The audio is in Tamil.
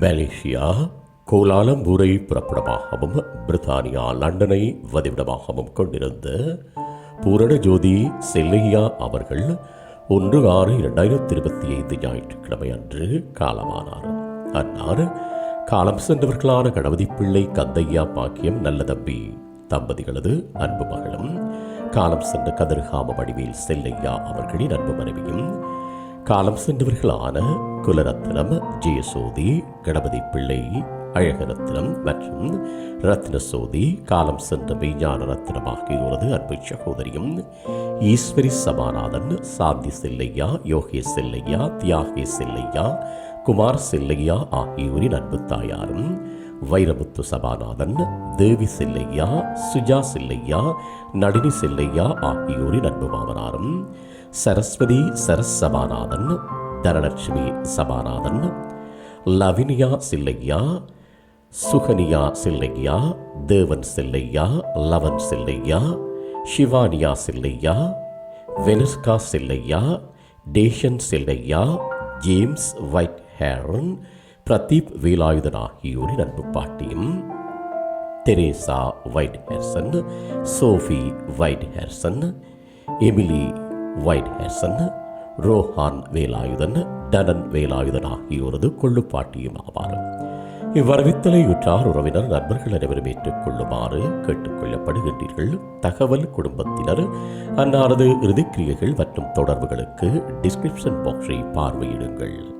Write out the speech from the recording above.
மலேசியா கோலாலம்பூரை புறப்படமாகவும் பிரித்தானியா லண்டனை வதிவிடமாகவும் கொண்டிருந்த பூரண ஜோதி செல்லையா அவர்கள் ஒன்று ஆறு இரண்டாயிரத்தி இருபத்தி ஐந்து ஞாயிற்றுக்கிழமை அன்று காலமானார். அன்னார் காலம் சென்றவர்களான கணபதி பிள்ளை கந்தையா பாக்கியம் நல்ல தம்பி தம்பதிகளது அன்பு மகளும் காலம் சென்ற கதிர்காம வடிவேல் செல்லையா அவர்களின் அன்பு மனைவியும் காலம் சென்றவர்களான குலரத்னம் ஜெயசோதி கணபதி பிள்ளை அழகரத்னம் மற்றும் ரத்ன சோதி காலம் சென்ற மெய்ஞான ரத்னம் ஆகியோரது அன்பு சகோதரியும் ஈஸ்வரி சபாநாதன் சாந்தி செல்லையா யோகேஷ் செல்லையா தியாகே செல்லையா குமார் செல்லையா ஆகியோரின் அன்பு தாயாரும் வைரமுத்து சபாநாதன் தேவி செல்லையா சுஜா செல்லையா நடினி செல்லையா ஆகியோரின் அன்பு மாமனாரும் சரஸ்வதி சரஸ் Sabanathan Dhanalakshmi Sabanathan லவினியா சில்லையா Sukanya சில்லையா Devan Chillaiya Lavan Chillaiya Shivaniya Chillaiya வெனஸ்கா Chillaiya station Chillaiya James White Heron Pradeep Velayuthan ஆகியோரின் அன்பு பாட்டியும் Teresa White Herson Sophie White Herson Emily White Herson Rohan Velayuthan டனன் Velayuthan ஆகியோரது கொள்ளுப்பாட்டியும் ஆவார். இவ்வரவித்தலை உற்றார் உறவினர் நண்பர்கள் அனைவரும் ஏற்றுக்கொள்ளுமாறு கேட்டுக்கொள்ளப்படுகின்றீர்கள். தகவல் குடும்பத்தினர் அன்னாரது இறுதிக்கிரியைகள் மற்றும் தொடர்புகளுக்கு டிஸ்கிரிப்ஷன் பாக்ஸை பார்வையிடுங்கள்.